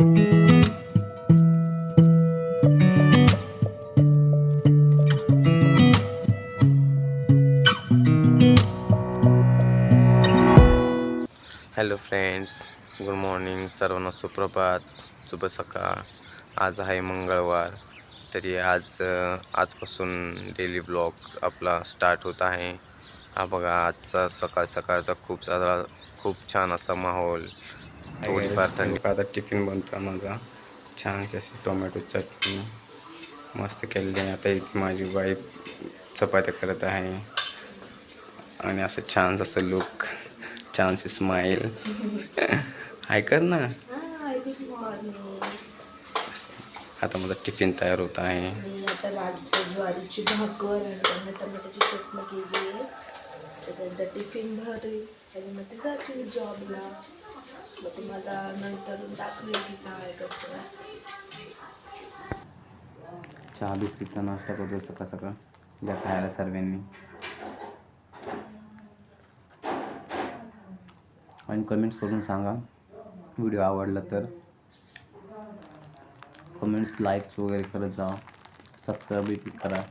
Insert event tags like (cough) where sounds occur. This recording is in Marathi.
हॅलो फ्रेंड्स गुड मॉर्निंग सर्वांना सुप्रभात शुभ सकाळ आज आहे मंगळवार तरी आज आजपासून डेली ब्लॉग आपला स्टार्ट होत आहे हा बघा आजचा सकाळ सकाळचा खूप सारा खूप छान असा माहोल थोडीफार थंडी. आता टिफिन बनतो माझा छानशी अशी टोमॅटो चटणी. मस्त केलेली आहे. आता इथे माझी वाईफ चपात्या करत आहे. आणि असं छान असं लुक छानशी स्माईल (laughs) हाय कर ना. आता माझा टिफिन तयार होत आहे. आणि आता राजचं ज्वारीची भाकर आणि त्यांना टमाट्याची चटणी केली आहे. तर त्यांचा टिफिन भरेल आणि मग ते जातील जॉबला तुम्हाला नंतर दाखवेल की काय कसं चहा बिस्किटचा नाश्ता करतो सकाळ सकाळ. ज्या खायला सर्वांनी. आणि कमेंट्स करून सांगा. व्हिडिओ आवडला तर. कमेंट्स लाईक्स वगैरे करत जा. सबस्क्राईब करा.